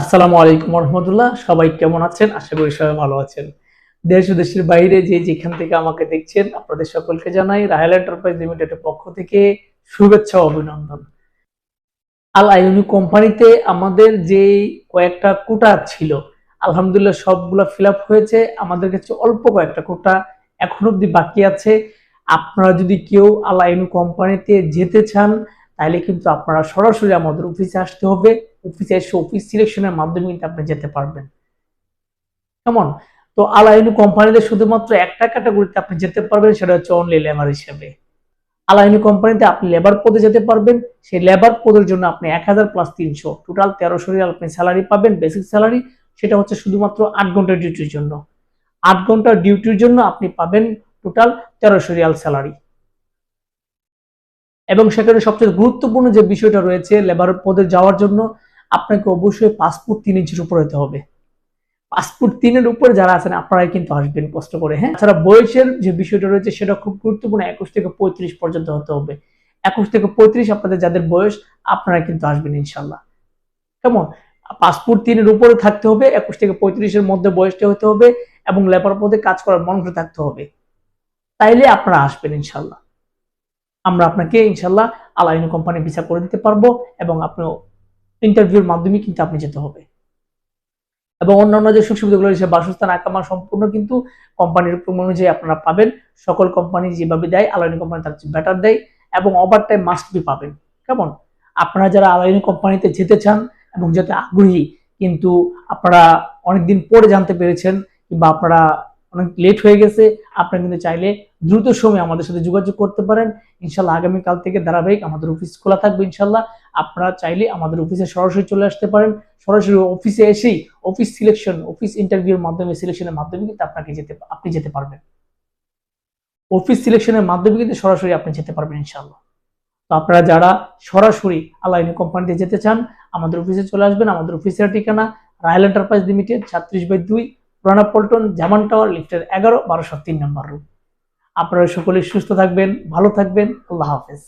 আসসালামু আলাইকুম রহমতুল্লাহ। সবাই কেমন আছেন? আশা করি সবাই ভালো আছেন। দেশ দেশের বাইরে যে যেখান থেকে আমাকে দেখছেন, আপনাদের সকলকে জানাই রাহেল এন্টারপ্রাইজ লিমিটেডের পক্ষ থেকে শুভেচ্ছা অভিনন্দন। আল আইউনি কোম্পানিতে আমাদের যে কয়েকটা কোটা ছিল, আলহামদুলিল্লাহ সবগুলো ফিল হয়েছে। আমাদের কাছে অল্প কয়েকটা কোটা এখন অব্দি বাকি আছে। আপনারা যদি কেউ আল আইউনি কোম্পানিতে যেতে চান, তাহলে কিন্তু আপনারা সরাসরি আমাদের অফিসে আসতে হবে। অফিসে এসে অফিস সিলেকশনের মাধ্যমে কিন্তু আপনি যেতে পারবেন। কেমন? তো আলাইনু কোম্পানিতে শুধুমাত্র একটা ক্যাটাগরিতে আপনি যেতে পারবেন, সেটা হচ্ছে অনলি লেবার হিসেবে। আলাইনু কোম্পানিতে আপনি লেবার পদে যেতে পারবেন, সেই লেবার পদের জন্য আপনি এক হাজার প্লাস তিনশো। টোটাল তেরোশো রিয়াল আপনি স্যালারি পাবেন বেসিক স্যালারি সেটা হচ্ছে শুধুমাত্র আট ঘণ্টার ডিউটির জন্য। আট ঘণ্টার ডিউটির জন্য আপনি পাবেন টোটাল তেরোশো রিয়াল স্যালারি এবং সেখানে সবচেয়ে গুরুত্বপূর্ণ যে বিষয়টা রয়েছে লেবার পদে যাওয়ার জন্য আপনাকে অবশ্যই পাসপোর্ট তিন ইঞ্চির উপর হতে হবে। পাসপোর্ট তিনের উপর যারা আছেন, আপনারাই কিন্তু আসবেন কষ্ট করে হ্যাঁ? তাছাড়া বয়সের যে বিষয়টা রয়েছে, সেটা খুব গুরুত্বপূর্ণ, একুশ থেকে পঁয়ত্রিশ পর্যন্ত হতে হবে। একুশ থেকে পঁয়ত্রিশ আপনাদের যাদের বয়স আপনারা কিন্তু আসবেন ইনশাল্লাহ কেমন? পাসপোর্ট তিনের উপরে থাকতে হবে, একুশ থেকে পঁয়ত্রিশের মধ্যে বয়সটা হতে হবে, এবং লেবার পদে কাজ করার মনটা থাকতে হবে। তাইলে আপনারা আসবেন ইনশাল্লাহ আমরা আপনাকে ইনশাল্লাহ আলাইন কোম্পানি ভিসা করে দিতে পারব, এবং আপনি ইন্টারভিউর মাধ্যমে কিন্তু আপনি যেতে হবে। এবং অন্যান্য যে সুখ সুবিধাগুলো রয়েছে, বাসস্থান আকামা সম্পূর্ণ কিন্তু কোম্পানির অনুযায়ী আপনারা পাবেন। সকল কোম্পানি যেভাবে দেয় আলাইনি কোম্পানি তার বেটার দেয় এবং ওভার টাইম মাস্ট বি পাবেন। কেমন? আপনারা যারা আলাইনি কোম্পানিতে যেতে চান এবং যেতে আগ্রহী, কিন্তু আপনারা অনেকদিন পরে জানতে পেরেছেন কিংবা আপনারা অনেক লেট হয়ে গেছে, আপনারা কিন্তু চাইলে দ্রুত সময়ে আমাদের সাথে যোগাযোগ করতে পারেন। ইনশাল্লাহ আগামীকাল থেকে ধারাবাহিক আমাদের অফিস খোলা থাকবে ইনশাল্লাহ। আপনারা চাইলে আমাদের অফিসে সরাসরি চলে আসতে পারেন। সরাসরি অফিসে এসেই অফিস সিলেকশন অফিস ইন্টারভিউর মাধ্যমে সিলেকশনের মাধ্যমে কিন্তু আপনাকে যেতে, আপনি যেতে পারবেন। অফিস সিলেকশনের মাধ্যমে কিন্তু সরাসরি আপনি যেতে পারবেন ইনশাল্লাহ তো আপনারা যারা সরাসরি আলাইনি কোম্পানিতে যেতে চান, আমাদের অফিসে চলে আসবেন। আমাদের অফিসের ঠিকানা রায়ল এন্টারপ্রাইজ লিমিটেড ছাত্রিশ বাই দুই, পুরানা পল্টন, জামান টাওয়ার, লিফটের এগারো, বারোশো তিন নম্বর রুম আপনারা সকলেই সুস্থ থাকবেন, ভালো থাকবেন। আল্লাহ হাফেজ।